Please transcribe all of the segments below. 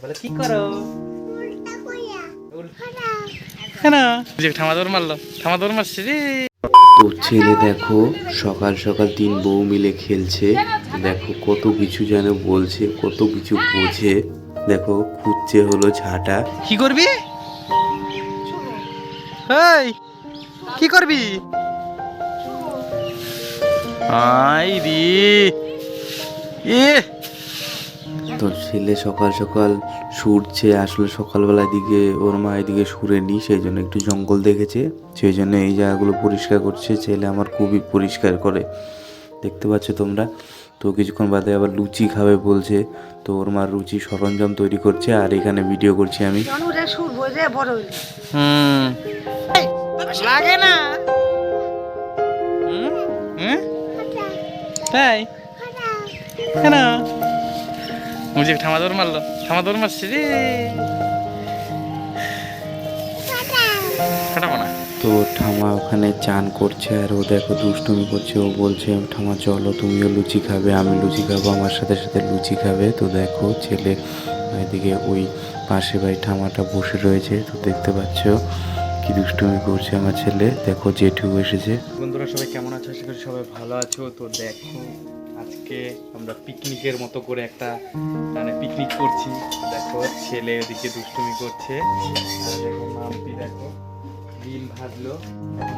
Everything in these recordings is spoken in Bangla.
বলে কি করো? তো ছেলে দেখো সকাল সকাল তিন বউ মিলে খেলছে। দেখো কত কিছু যেন বলছে কত কিছু বোঝে। দেখো খুঁজছে হলো ঝাঁটা। কি করবি? এই কি করবি? আই রে। এ তো ছেলে সকাল সকাল সুরছে আসলে সকালবেলার দিকে ওর মা এদিকে সুরেনি সেই জন্য একটু জঙ্গল দেখেছে। সেই জন্য এই জায়গাগুলো পরিষ্কার করছে। ছেলে আমার খুবই পরিষ্কার করে। দেখতে পাচ্ছ তোমরা? তো কিছুক্ষণ বাদে আবার লুচি খাবে বলছে। তো ওর মার লুচি সরঞ্জাম তৈরি করছে আর এখানে ভিডিও করছি আমি। হুম। লাগে না। হুম? হুম? তাই? কেন? ঠামা দৌড় মারলো। ঠামা দৌড় মারছে রে। তো ঠামা ওখানে চান করছে আর ও দেখো দুষ্টুমি করছে। ও বলছে ঠামা চলো তুমিও লুচি খাবে আমি লুচি খাব আমার সাথে সাথে লুচি খাবে। তো দেখো ছেলে এদিকে ওই পাশে ভাই ঠামাটা বসে রয়েছে। তো দেখতে পাচ্ছ কি দুষ্টুমি করছে আমার ছেলে। দেখো জেঠু এসেছে। বন্ধুরা সবাই কেমন আছো? আশা করি সবাই ভালো আছো। তো দেখো আজকে আমরা পিকনিকের মতো করে একটা মানে পিকনিক করছি। দেখো, ছেলে ওদিকে দুষ্টুমি করছে। দেখো, মাম্পি, দেখো, ডিম ভাজলো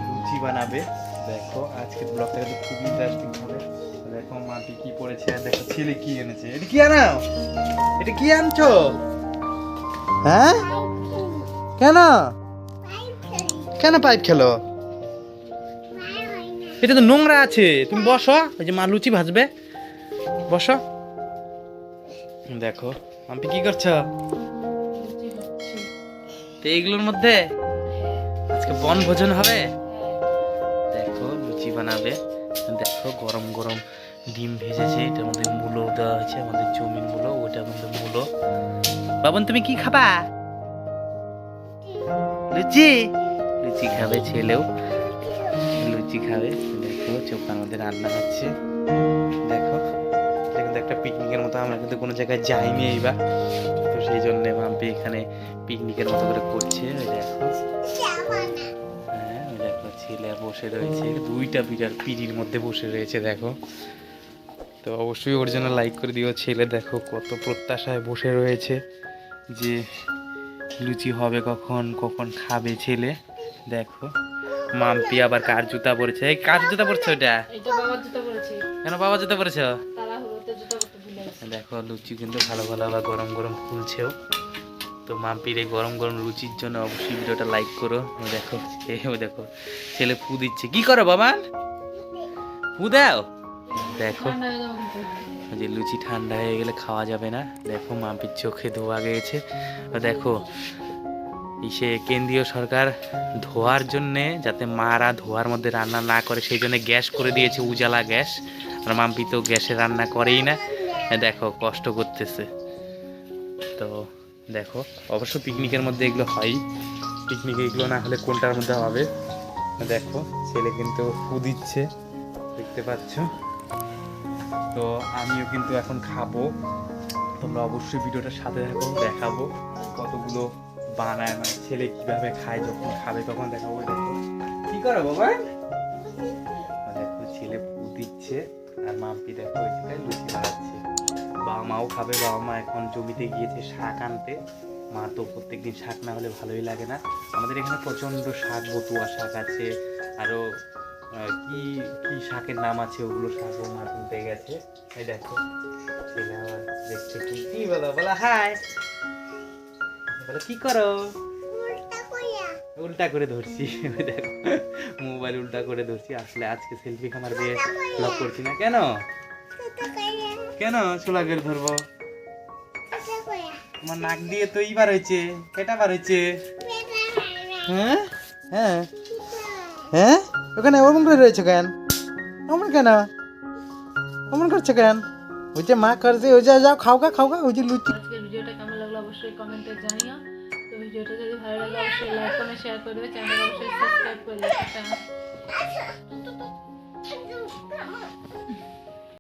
লুচি বানাবে। দেখো আজকে ব্লগটা কিন্তু খুব ইন্টারেস্টিং হবে। দেখো, মাম্পি কি পড়েছে আর দেখো, ছেলে কি এনেছে। এটা কি আনাও? এটা কি আনছো? হ্যাঁ? কেন? কেন পাইপ খেলো? এটা তো নোংরা আছে। তুমি বসো, ওই যে মা লুচি ভাজবে। বসো। দেখো আমি কি করছ? তো এইগুলোর মধ্যে আজকে বন ভোজন হবে। দেখো, লুচি বানাবে। দেখো, গরম গরম ডিম ভেজেছে, এটার মধ্যে মূলো দেওয়া হয়েছে আমাদের জমির মূলো, ওটার মধ্যে মূলো। বাবন, তুমি কি খাবা? লুচি? লুচি খাবে ছেলেও। লুচি খাবে। দেখো চোখার মধ্যে রান্না হচ্ছে। মতো আমরা কিন্তু কোনো জায়গায় যাইনি এইবার। তো সেই জন্য মাম্পি এখানে পিকনিকের মতো করে করছে ওই দেখো। হ্যাঁ ওই দেখো ছেলে বসে রয়েছে। দুইটা বিড়াল পিড়ির মধ্যে বসে রয়েছে দেখো। তো অবশ্যই ওর জন্য লাইক করে দিও। ছেলে দেখো কত প্রত্যাশায় বসে রয়েছে যে লুচি হবে কখন কখন খাবে ছেলে। দেখো মাম্পি আবার কার জুতা পরেছে? এই কার জুতা পরছে ওটা কেন বাবা জুতা পরেছ? দেখো, লুচি কিন্তু ভালো ভালো আবার গরম গরম ফুলছেও। তো মাম্পির এই গরম গরম লুচির জন্য অবশ্যই ভিডিওটা লাইক করো। দেখো এও দেখো, ছেলে ফু দিচ্ছে। কি করো বাবা? ফু দাও। দেখো যে লুচি ঠান্ডা হয়ে গেলে খাওয়া যাবে না। দেখো, মাম্পির চোখে ধোয়া গিয়েছে দেখো, ইসে কেন্দ্রীয় সরকার ধোয়ার জন্যে যাতে মারা ধোয়ার মধ্যে রান্না না করে, সেই জন্য গ্যাস করে দিয়েছে উজালা গ্যাস। আর মাম্পি তো গ্যাসে রান্না করেই না। দেখো, কষ্ট করতেছে। তো দেখো, অবশ্য পিকনিকের মধ্যে এগুলো হয় পিকনিকে এগুলো না হলে কোনটার মধ্যে হবে? দেখো, ছেলে কিন্তু ফু দিচ্ছে, দেখতে পাচ্ছ? তো আমিও কিন্তু এখন খাব। তোমরা অবশ্যই ভিডিওটা সাথে থাকো, দেখাবো কতগুলো বানায় মানে ছেলে কীভাবে খায়, যখন খাবে, তখন দেখাবো। দেখো, কি করো বাবা? দেখো, ছেলে ফু দিচ্ছে। আর মাম্পি দেখো এদিকে লুচি বানাচ্ছে বাবা মাও খাবে বাবা মা এখন জমিতে গিয়েছে শাক আনতে। মা তো প্রত্যেকদিন শাক না হলে ভালোই লাগে না। আমাদের এখানে প্রচণ্ড শাক বতুয়া শাক আছে, আরও কি কি শাকের নাম আছে ওগুলো শাকও মা তুলতে গেছে। এই দেখো দেখছে কি বলো? বলো হাই বলো, কি করো? উল্টা করে ধরছি। দেখো মোবাইল উল্টা করে ধরছি। আসলে আজকে সেলফি খামার দিয়ে ব্লগ করছি না। কেন? কেন ছোলা করে ধরবো? আমার নাক দিয়ে তো এইবার হয়েছে কেটা বার হয়েছে। হ্যাঁ? হ্যাঁ? হ্যাঁ? ওখানে ওরকম করে রয়েছে কেন? অমন কেন? অমন করছে কেন? ওই যে মা করছে, ওই যে যাও, খাও গা খাও গা, ওই যে লুচি। আজকের ভিডিওটা কেমন লাগল অবশ্যই কমেন্টে জানিও। ভিডিওটা যদি ভালো লাগে অবশ্যই লাইক করে শেয়ার করে দেবে চ্যানেলটা অবশ্যই সাবস্ক্রাইব করে দেবে